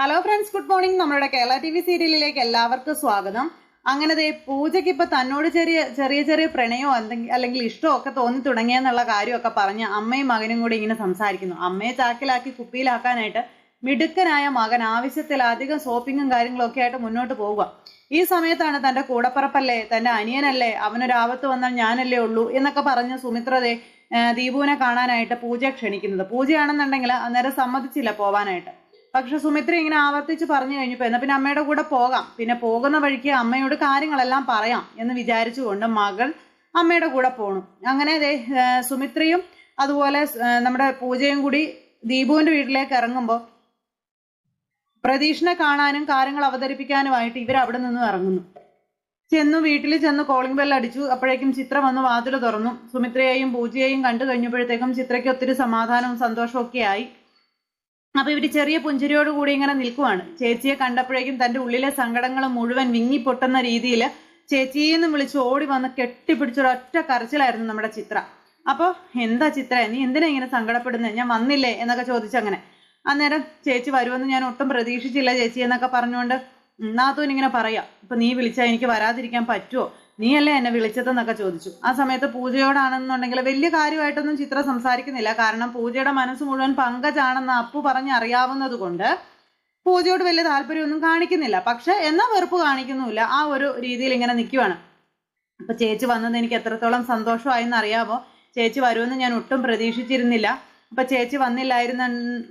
Hello friends good morning നമ്മളുടെ Kerala T V സീരിയലിലേക്ക് എല്ലാവർക്കും സ്വാഗതം. അങ്ങനെ ദേ പൂജയ്ക്ക് ഇപ്പൊ തന്നോട് ചെറിയ ചെറിയ ചെറിയ പ്രണയോ എന്തെങ്കിലും അല്ലെങ്കിൽ ഇഷ്ടമോ ഒക്കെ തോന്നി തുടങ്ങിയെന്നുള്ള കാര്യമൊക്കെ പറഞ്ഞ് അമ്മയും മകനും കൂടി ഇങ്ങനെ സംസാരിക്കുന്നു. അമ്മയെ ചാക്കിലാക്കി കുപ്പിയിലാക്കാനായിട്ട് മിടുക്കനായ മകൻ ആവശ്യത്തിലധികം ഷോപ്പിങ്ങും കാര്യങ്ങളും ഒക്കെ ആയിട്ട് മുന്നോട്ട് പോവുക. ഈ സമയത്താണ് തന്റെ കൂടപ്പറപ്പല്ലേ തന്റെ അനിയനല്ലേ അവനൊരാപത്ത് വന്നാൽ ഞാനല്ലേ ഉള്ളൂ എന്നൊക്കെ പറഞ്ഞ് സുമിത്രതെ ദീപുവിനെ കാണാനായിട്ട് പൂജ ക്ഷണിക്കുന്നത്. പൂജയാണെന്നുണ്ടെങ്കിൽ അന്നേരം സമ്മതിച്ചില്ല പോവാനായിട്ട്. പക്ഷെ സുമിത്ര ഇങ്ങനെ ആവർത്തിച്ച് പറഞ്ഞു കഴിഞ്ഞപ്പോൾ എന്നാ പിന്നെ അമ്മയുടെ കൂടെ പോകാം. പിന്നെ പോകുന്ന വഴിക്ക് അമ്മയോട് കാര്യങ്ങളെല്ലാം പറയാം എന്ന് വിചാരിച്ചുകൊണ്ട് മകൾ അമ്മയുടെ കൂടെ പോണു. അങ്ങനെ സുമിത്രയും അതുപോലെ നമ്മുടെ പൂജയും കൂടി ദീപുവിന്റെ വീട്ടിലേക്ക് ഇറങ്ങുമ്പോൾ പ്രതീക്ഷനെ കാണാനും കാര്യങ്ങൾ അവതരിപ്പിക്കാനുമായിട്ട് ഇവർ അവിടെ നിന്നും ഇറങ്ങുന്നു. ചെന്നു വീട്ടിൽ ചെന്ന് കോളിംഗ് ബെൽ അടിച്ചു. അപ്പോഴേക്കും ചിത്ര വന്ന് വാതിൽ തുറന്നു. സുമിത്രയെയും പൂജയെയും കണ്ടു കഴിഞ്ഞപ്പോഴത്തേക്കും ചിത്രയ്ക്ക് ഒത്തിരി സമാധാനവും സന്തോഷവും ഒക്കെ ആയി. അപ്പൊ ഇവർ ചെറിയ പുഞ്ചിരിയോട് കൂടി ഇങ്ങനെ നിൽക്കുവാണ്. ചേച്ചിയെ കണ്ടപ്പോഴേക്കും തന്റെ ഉള്ളിലെ സങ്കടങ്ങൾ മുഴുവൻ വിങ്ങി പൊട്ടുന്ന രീതിയിൽ ചേച്ചിയെന്ന് വിളിച്ച് ഓടി വന്ന് കെട്ടിപ്പിടിച്ചൊരൊറ്റ കരച്ചിലായിരുന്നു നമ്മുടെ ചിത്ര. അപ്പോൾ എന്താ ചിത്ര നീ എന്തിനാ ഇങ്ങനെ സങ്കടപ്പെടുന്നത് ഞാൻ വന്നില്ലേ? എന്നൊക്കെ ചോദിച്ചങ്ങനെ അന്നേരം ചേച്ചി വരുമെന്ന് ഞാൻ ഒട്ടും പ്രതീക്ഷിച്ചില്ല ചേച്ചി എന്നൊക്കെ പറഞ്ഞുകൊണ്ട് നാത്തൂൻ ഇങ്ങനെ പറയാം. ഇപ്പൊ നീ വിളിച്ചാൽ എനിക്ക് വരാതിരിക്കാൻ പറ്റുമോ നീയല്ലേ എന്നെ വിളിച്ചതെന്നൊക്കെ ചോദിച്ചു. ആ സമയത്ത് പൂജയോടാണെന്നുണ്ടെങ്കിൽ വലിയ കാര്യമായിട്ടൊന്നും ചിത്ര സംസാരിക്കുന്നില്ല. കാരണം പൂജയുടെ മനസ്സ് മുഴുവൻ പങ്കജാണെന്ന് അപ്പു പറഞ്ഞ് അറിയാവുന്നത് കൊണ്ട് പൂജയോട് വലിയ താല്പര്യമൊന്നും കാണിക്കുന്നില്ല. പക്ഷെ എന്നാ വെറുപ്പ് കാണിക്കുന്നുമില്ല. ആ ഒരു രീതിയിൽ ഇങ്ങനെ നിൽക്കുവാണ് അപ്പൊ ചേച്ചി വന്നത് എനിക്ക് എത്രത്തോളം സന്തോഷമായെന്ന് അറിയാമോ ചേച്ചി വരുമെന്ന് ഞാൻ ഒട്ടും പ്രതീക്ഷിച്ചിരുന്നില്ല. അപ്പൊ ചേച്ചി വന്നില്ലായിരുന്ന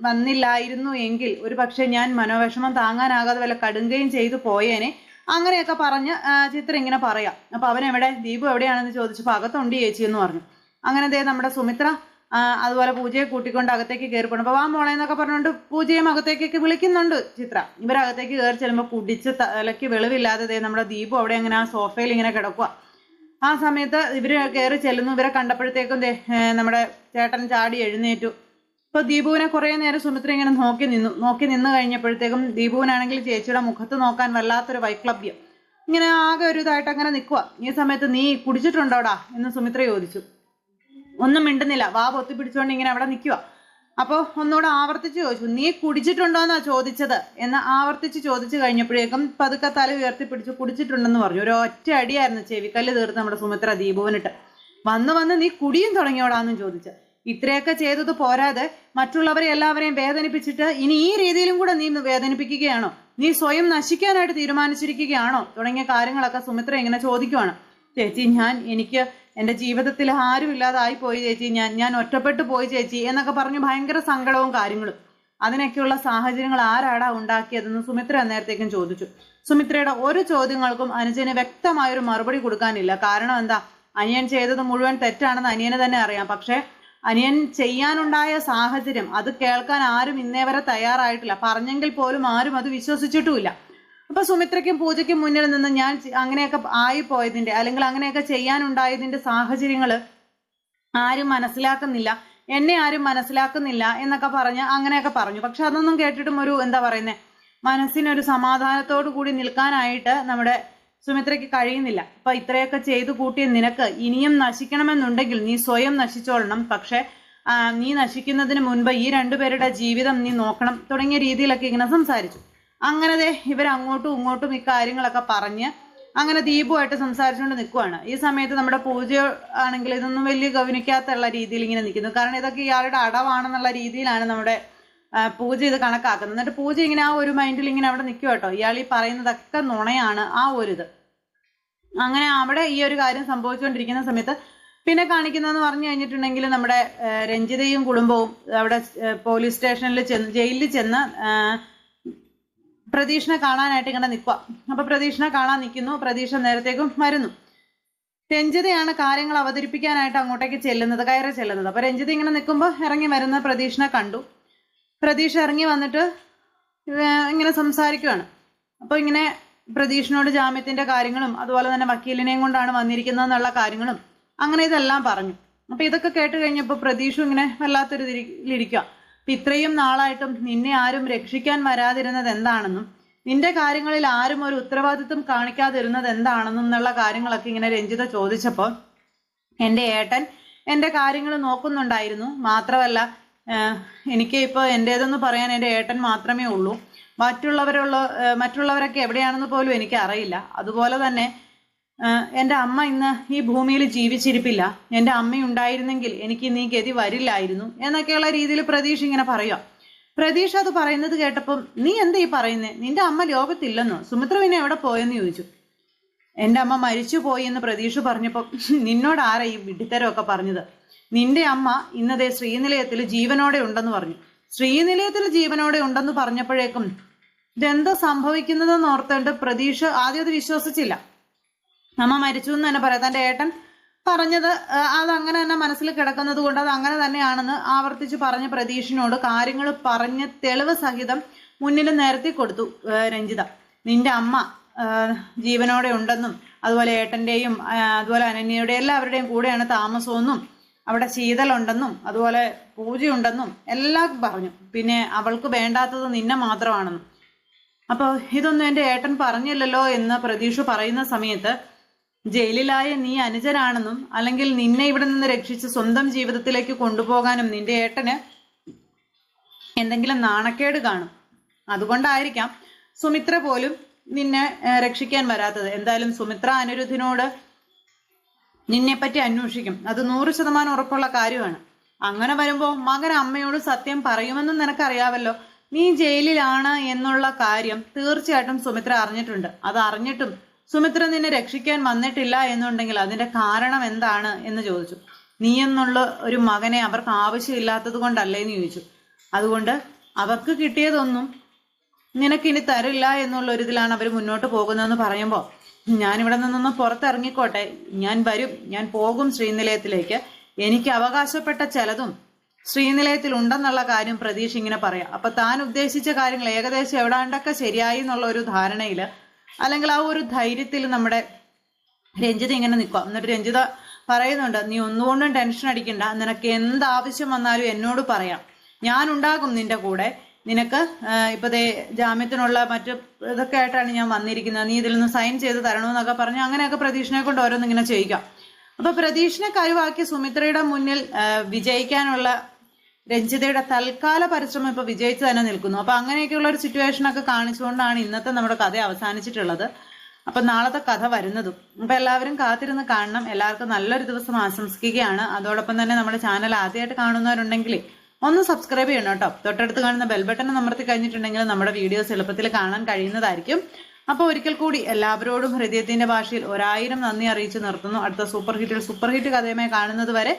വന്നില്ലായിരുന്നു എങ്കിൽ ഒരു പക്ഷെ ഞാൻ മനോവിഷമം താങ്ങാനാകാതെ വല്ല കടുങ്കയും ചെയ്തു പോയേനെ. അങ്ങനെയൊക്കെ പറഞ്ഞ് ചിത്ര ഇങ്ങനെ പറയാം. അപ്പൊ അവൻ എവിടെ ദീപു എവിടെയാണെന്ന് ചോദിച്ചപ്പോൾ അകത്തുണ്ട് ചേച്ചി എന്ന് പറഞ്ഞു. അങ്ങനെ ദേ നമ്മുടെ സുമിത്ര അതുപോലെ പൂജയെ കൂട്ടിക്കൊണ്ട് അകത്തേക്ക് കയറി പോകണം അപ്പോൾ ആ മോളെ എന്നൊക്കെ പറഞ്ഞുകൊണ്ട് പൂജയും അകത്തേക്കൊക്കെ വിളിക്കുന്നുണ്ട് ചിത്ര. ഇവരകത്തേക്ക് കയറി ചെല്ലുമ്പോൾ കുടിച്ച് തലയ്ക്ക് വെളിവില്ലാതെ ദേ നമ്മുടെ ദീപു അവിടെ അങ്ങനെ ആ സോഫയിൽ ഇങ്ങനെ കിടക്കുക ആ സമയത്ത് ഇവർ കയറി ചെല്ലുന്നു. ഇവരെ കണ്ടപ്പോഴത്തേക്കും നമ്മുടെ ചേട്ടൻ ചാടി എഴുന്നേറ്റു. ഇപ്പൊ ദീപുവിനെ കുറെ നേരം സുമിത്ര ഇങ്ങനെ നോക്കി നിന്നു നോക്കി നിന്ന് കഴിഞ്ഞപ്പോഴത്തേക്കും ദീപുവിനാണെങ്കിൽ ചേച്ചിയുടെ മുഖത്ത് നോക്കാൻ വല്ലാത്തൊരു വൈക്ലബ്യം ഇങ്ങനെ ആകെ ഒരു ഇതായിട്ട് അങ്ങനെ നിൽക്കുക ഈ സമയത്ത് നീ കുടിച്ചിട്ടുണ്ടോടാ എന്ന് സുമിത്ര ചോദിച്ചു. ഒന്നും മിണ്ടുന്നില്ല. വാ പൊത്തി പിടിച്ചുകൊണ്ട് ഇങ്ങനെ അവിടെ നിൽക്കുക അപ്പോൾ ഒന്നുകൂടെ ആവർത്തിച്ച് ചോദിച്ചു നീ കുടിച്ചിട്ടുണ്ടോന്നാ ചോദിച്ചത്? എന്ന് ആവർത്തിച്ച് ചോദിച്ചു കഴിഞ്ഞപ്പോഴേക്കും പതുക്കെ തല ഉയർത്തി പിടിച്ച് കുടിച്ചിട്ടുണ്ടെന്ന് പറഞ്ഞു. ഒരു ഒറ്റ അടിയായിരുന്നു ചെവിക്കല്ല് തീർത്ത് നമ്മുടെ സുമിത്ര ദീപുവിനിട്ട്. വന്ന് വന്ന് നീ കുടിയും തുടങ്ങിയോടാന്നും ചോദിച്ചു. ഇത്രയൊക്കെ ചെയ്തത് പോരാതെ മറ്റുള്ളവരെ എല്ലാവരെയും വേദനിപ്പിച്ചിട്ട് ഇനി ഈ രീതിയിലും കൂടെ നീ വേദനിപ്പിക്കുകയാണോ? നീ സ്വയം നശിക്കാനായിട്ട് തീരുമാനിച്ചിരിക്കുകയാണോ? തുടങ്ങിയ കാര്യങ്ങളൊക്കെ സുമിത്ര ഇങ്ങനെ ചോദിക്കുവാണ്. ചേച്ചി ഞാൻ എനിക്ക് എന്റെ ജീവിതത്തിൽ ആരും ഇല്ലാതായി പോയി ചേച്ചി. ഞാൻ ഞാൻ ഒറ്റപ്പെട്ടു പോയി ചേച്ചി എന്നൊക്കെ പറഞ്ഞ് ഭയങ്കര സങ്കടവും കാര്യങ്ങളും. അതിനൊക്കെയുള്ള സാഹചര്യങ്ങൾ ആരാടാ ഉണ്ടാക്കിയതെന്ന് സുമിത്ര നേരത്തേക്കും ചോദിച്ചു. സുമിത്രയുടെ ഒരു ചോദ്യങ്ങൾക്കും അനുജന് വ്യക്തമായൊരു മറുപടി കൊടുക്കാനില്ല. കാരണം എന്താ? അനിയൻ ചെയ്തത് മുഴുവൻ തെറ്റാണെന്ന് അനിയനെ തന്നെ അറിയാം. പക്ഷേ അനിയൻ ചെയ്യാനുണ്ടായ സാഹചര്യം അത് കേൾക്കാൻ ആരും ഇന്നേ വരെ തയ്യാറായിട്ടില്ല. പറഞ്ഞെങ്കിൽ പോലും ആരും അത് വിശ്വസിച്ചിട്ടുമില്ല. അപ്പൊ സുമിത്രയ്ക്കും പൂജയ്ക്കും മുന്നിൽ നിന്ന് ഞാൻ അങ്ങനെയൊക്കെ ആയിപ്പോയതിന്റെ അല്ലെങ്കിൽ അങ്ങനെയൊക്കെ ചെയ്യാനുണ്ടായതിന്റെ സാഹചര്യങ്ങൾ ആരും മനസ്സിലാക്കുന്നില്ല. എന്നെ ആരും മനസ്സിലാക്കുന്നില്ല എന്നൊക്കെ പറഞ്ഞ് അങ്ങനെയൊക്കെ പറഞ്ഞു. പക്ഷെ അതൊന്നും കേട്ടിട്ടും ഒരു എന്താ പറയുന്നേ? മനസ്സിനൊരു സമാധാനത്തോടു കൂടി നിൽക്കാനായിട്ട് നമ്മുടെ സുമിത്രയ്ക്ക് കഴിയുന്നില്ല. അപ്പൊ ഇത്രയൊക്കെ ചെയ്തു കൂട്ടിയ നിനക്ക് ഇനിയും നശിക്കണമെന്നുണ്ടെങ്കിൽ നീ സ്വയം നശിച്ചോളണം. പക്ഷെ നീ നശിക്കുന്നതിന് മുൻപ് ഈ രണ്ടുപേരുടെ ജീവിതം നീ നോക്കണം തുടങ്ങിയ രീതിയിലൊക്കെ ഇങ്ങനെ സംസാരിച്ചു. അങ്ങനെ ദേ ഇവർ അങ്ങോട്ടും ഇങ്ങോട്ടും ഇക്കാര്യങ്ങളൊക്കെ കാര്യങ്ങളൊക്കെ പറഞ്ഞ് അങ്ങനെ ദീപുമായിട്ട് സംസാരിച്ചുകൊണ്ട് നിൽക്കുവാണ്. ഈ സമയത്ത് നമ്മുടെ പൂജ ആണെങ്കിൽ ഇതൊന്നും വലിയ ഗൗനിക്കാത്തുള്ള രീതിയിൽ ഇങ്ങനെ നിൽക്കുന്നു. കാരണം ഇതൊക്കെ ഇയാളുടെ അടവാണെന്നുള്ള രീതിയിലാണ് നമ്മുടെ പൂജ ഇത് കണക്കാക്കുന്നത്. എന്നിട്ട് പൂജ ഇങ്ങനെ ആ ഒരു മൈൻഡിൽ ഇങ്ങനെ അവിടെ നിൽക്കുക കേട്ടോ. ഇയാൾ ഈ പറയുന്നതൊക്കെ നുണയാണ് ആ ഒരു ഇത് അങ്ങനെ അവിടെ ഈ ഒരു കാര്യം സംഭവിച്ചുകൊണ്ടിരിക്കുന്ന സമയത്ത് പിന്നെ കാണിക്കുന്നതെന്ന് പറഞ്ഞു കഴിഞ്ഞിട്ടുണ്ടെങ്കിൽ നമ്മുടെ രഞ്ജിതയും കുടുംബവും അവിടെ പോലീസ് സ്റ്റേഷനിൽ ചെന്ന് ജയിലിൽ ചെന്ന് പ്രതീക്ഷണ കാണാനായിട്ട് ഇങ്ങനെ നിൽക്കുക അപ്പൊ പ്രതീക്ഷനെ കാണാൻ നിൽക്കുന്നു പ്രതീക്ഷ നേരത്തേക്കും വരുന്നു. രഞ്ജിതയാണ് കാര്യങ്ങൾ അവതരിപ്പിക്കാനായിട്ട് അങ്ങോട്ടേക്ക് ചെല്ലുന്നത് കയറി ചെല്ലുന്നത്. അപ്പൊ രഞ്ജിത ഇങ്ങനെ നിൽക്കുമ്പോൾ ഇറങ്ങി വരുന്ന പ്രതീക്ഷനെ കണ്ടു. പ്രതീക്ഷ ഇറങ്ങി വന്നിട്ട് ഇങ്ങനെ സംസാരിക്കുകയാണ് അപ്പോൾ ഇങ്ങനെ പ്രതീക്ഷനോട് ജാമ്യത്തിന്റെ കാര്യങ്ങളും അതുപോലെ തന്നെ വക്കീലിനെയും കൊണ്ടാണ് വന്നിരിക്കുന്നതെന്നുള്ള കാര്യങ്ങളും അങ്ങനെ ഇതെല്ലാം പറഞ്ഞു. അപ്പോൾ ഇതൊക്കെ കേട്ട് കഴിഞ്ഞപ്പോൾ പ്രതീക്ഷ ഇങ്ങനെ വല്ലാത്തൊരു ഇതിലിരിക്കുക അപ്പം ഇത്രയും നാളായിട്ടും നിന്നെ ആരും രക്ഷിക്കാൻ വരാതിരുന്നത് എന്താണെന്നും നിന്റെ കാര്യങ്ങളിൽ ആരും ഒരു ഉത്തരവാദിത്വം കാണിക്കാതിരുന്നത് എന്താണെന്നും എന്നുള്ള കാര്യങ്ങളൊക്കെ ഇങ്ങനെ രഞ്ജിത ചോദിച്ചപ്പോൾ എന്റെ ഏട്ടൻ എന്റെ കാര്യങ്ങൾ നോക്കുന്നുണ്ടായിരുന്നു. മാത്രമല്ല എനിക്ക് ഇപ്പോൾ എന്റേതെന്ന് പറയാൻ എന്റെ ഏട്ടൻ മാത്രമേ ഉള്ളൂ. മറ്റുള്ളവരുള്ള മറ്റുള്ളവരൊക്കെ എവിടെയാണെന്ന് പോലും എനിക്ക് അറിയില്ല. അതുപോലെ തന്നെ എന്റെ അമ്മ ഇന്ന് ഈ ഭൂമിയിൽ ജീവിച്ചിരിപ്പില്ല. എന്റെ അമ്മ ഉണ്ടായിരുന്നെങ്കിൽ എനിക്ക് നീ ഗതി വരില്ലായിരുന്നു എന്നൊക്കെയുള്ള രീതിയിൽ പ്രതീക്ഷ ഇങ്ങനെ പറയുക പ്രതീക്ഷ അത് പറയുന്നത് കേട്ടപ്പം നീ എന്താ ഈ പറയുന്നത് നിന്റെ അമ്മ ലോകത്തില്ലെന്നോ? സുമിത്ര പിന്നെ എവിടെ പോയെന്ന് ചോദിച്ചു. എന്റെ അമ്മ മരിച്ചു പോയി എന്ന് പ്രതീക്ഷ പറഞ്ഞപ്പോൾ നിന്നോട് ആരാ ഈ വിഡിത്തരമൊക്കെ പറഞ്ഞത്? നിന്റെ അമ്മ ഇന്നതേ ശ്രീനിലയത്തിൽ ജീവനോടെ ഉണ്ടെന്ന് പറഞ്ഞു. ശ്രീനിലയത്തിൽ ജീവനോടെ ഉണ്ടെന്ന് പറഞ്ഞപ്പോഴേക്കും ഇതെന്താ സംഭവിക്കുന്നതെന്ന് ഓർത്തുകൊണ്ട് പ്രതീക്ഷ ആദ്യം അത് വിശ്വസിച്ചില്ല. അമ്മ മരിച്ചു എന്ന് തന്നെ പറയാം. തന്റെ ഏട്ടൻ പറഞ്ഞത് അത് അങ്ങനെ തന്നെ മനസ്സിൽ കിടക്കുന്നത് കൊണ്ട് അത് അങ്ങനെ തന്നെയാണെന്ന് ആവർത്തിച്ച് പറഞ്ഞ പ്രതീക്ഷനോട് കാര്യങ്ങൾ പറഞ്ഞ് തെളിവ് സഹിതം മുന്നിൽ നിരത്തി കൊടുത്തു രഞ്ജിത. നിന്റെ അമ്മ ജീവനോടെ ഉണ്ടെന്നും അതുപോലെ ഏട്ടന്റെയും അതുപോലെ അനന്യയുടെ എല്ലാവരുടെയും കൂടെയാണ് താമസമെന്നും അവിടെ ശീതലുണ്ടെന്നും അതുപോലെ പൂജയുണ്ടെന്നും എല്ലാം പറഞ്ഞു. പിന്നെ അവൾക്ക് വേണ്ടാത്തത് നിന്നെ മാത്രമാണെന്നും. അപ്പോൾ ഇതൊന്നും എന്റെ ഏട്ടൻ പറഞ്ഞില്ലല്ലോ എന്ന് പ്രതീക്ഷ പറയുന്ന സമയത്ത് ജയിലിലായ നീ അനുജനാണെന്നും അല്ലെങ്കിൽ നിന്നെ ഇവിടെ നിന്ന് രക്ഷിച്ച് സ്വന്തം ജീവിതത്തിലേക്ക് കൊണ്ടുപോകാനും നിന്റെ ഏട്ടന് എന്തെങ്കിലും നാണക്കേട് കാണും. അതുകൊണ്ടായിരിക്കാം സുമിത്ര പോലും നിന്നെ രക്ഷിക്കാൻ വരാത്തത്. എന്തായാലും സുമിത്ര അനിരുദ്ധിനോട് നിന്നെപ്പറ്റി അന്വേഷിക്കും. അത് നൂറ് ശതമാനം ഉറപ്പുള്ള കാര്യമാണ്. അങ്ങനെ വരുമ്പോൾ മകൻ അമ്മയോട് സത്യം പറയുമെന്ന് നിനക്കറിയാവല്ലോ. നീ ജയിലിലാണ് എന്നുള്ള കാര്യം തീർച്ചയായിട്ടും സുമിത്ര അറിഞ്ഞിട്ടുണ്ട്. അത് അറിഞ്ഞിട്ടും സുമിത്ര നിന്നെ രക്ഷിക്കാൻ വന്നിട്ടില്ല എന്നുണ്ടെങ്കിൽ അതിന്റെ കാരണം എന്താണ് എന്ന് ചോദിച്ചു. നീ എന്നുള്ള ഒരു മകനെ അവർക്ക് ആവശ്യമില്ലാത്തത് കൊണ്ടല്ലേ എന്ന് ചോദിച്ചു. അതുകൊണ്ട് അവർക്ക് കിട്ടിയതൊന്നും നിനക്കിനി തരില്ല എന്നുള്ള ഒരു ഇതിലാണ് അവർ മുന്നോട്ട് പോകുന്നതെന്ന് പറയുമ്പോൾ ഞാനിവിടെ നിന്നൊന്ന് പുറത്തിറങ്ങിക്കോട്ടെ. ഞാൻ വരും. ഞാൻ പോകും ശ്രീനിലയത്തിലേക്ക്. എനിക്ക് അവകാശപ്പെട്ട ചിലതും ശ്രീനിലയത്തിൽ ഉണ്ടെന്നുള്ള കാര്യം പ്രതീക്ഷ ഇങ്ങനെ പറയാം. അപ്പൊ താൻ ഉദ്ദേശിച്ച കാര്യങ്ങൾ ഏകദേശം എവിടാണ്ടൊക്കെ ശരിയായി എന്നുള്ള ഒരു ധാരണയിൽ അല്ലെങ്കിൽ ആ ഒരു ധൈര്യത്തിൽ നമ്മുടെ രഞ്ജിത ഇങ്ങനെ നിൽക്കുക എന്നിട്ട് രഞ്ജിത പറയുന്നുണ്ട് നീ ഒന്നുകൊണ്ടും ടെൻഷൻ അടിക്കണ്ട. നിനക്ക് എന്ത് ആവശ്യം വന്നാലും എന്നോട് പറയാം. ഞാൻ ഉണ്ടാകും നിന്റെ കൂടെ. നിനക്ക് ഇപ്പൊ ദേ ജാമ്യത്തിനുള്ള മറ്റ് ഇതൊക്കെ ആയിട്ടാണ് ഞാൻ വന്നിരിക്കുന്നത്. നീ ഇതിൽ നിന്ന് സൈൻ ചെയ്ത് തരണമെന്നൊക്കെ പറഞ്ഞു അങ്ങനെയൊക്കെ പ്രതീക്ഷനെ കൊണ്ട് ഓരോന്ന് ഇങ്ങനെ ചെയ്യിക്കാം. അപ്പൊ പ്രതീക്ഷനെ കഴിവാക്കി സുമിത്രയുടെ മുന്നിൽ വിജയിക്കാനുള്ള രഞ്ജിതയുടെ തൽക്കാല പരിശ്രമം ഇപ്പൊ വിജയിച്ച് തന്നെ നിൽക്കുന്നു. അപ്പൊ അങ്ങനെയൊക്കെയുള്ള ഒരു സിറ്റുവേഷൻ ഒക്കെ കാണിച്ചുകൊണ്ടാണ് ഇന്നത്തെ നമ്മുടെ കഥ അവസാനിച്ചിട്ടുള്ളത്. അപ്പൊ നാളത്തെ കഥ വരുന്നതും. അപ്പൊ എല്ലാവരും കാത്തിരുന്ന് കാണണം. എല്ലാവർക്കും നല്ലൊരു ദിവസം ആശംസിക്കുകയാണ്. അതോടൊപ്പം തന്നെ നമ്മുടെ ചാനൽ ആദ്യമായിട്ട് കാണുന്നവരുണ്ടെങ്കിൽ ഒന്ന് സബ്സ്ക്രൈബ് ചെയ്യണം കേട്ടോ. തൊട്ടടുത്ത് കാണുന്ന ബെൽ ബട്ടൺ അമർത്തി കഴിഞ്ഞിട്ടുണ്ടെങ്കിൽ നമ്മുടെ വീഡിയോസ് എളുപ്പത്തിൽ കാണാൻ കഴിയുന്നതായിരിക്കും. അപ്പോൾ ഒരിക്കൽ കൂടി എല്ലാവരോടും ഹൃദയത്തിന്റെ ഭാഷയിൽ ഒരായിരം നന്ദി അറിയിച്ച് നിർത്തുന്നു. അടുത്ത സൂപ്പർ ഹിറ്റിൽ സൂപ്പർ ഹിറ്റ് കഥയുമായി കാണുന്നത് വരെ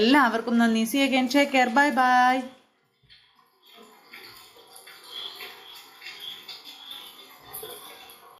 എല്ലാവർക്കും നന്ദി. See again take care bye bye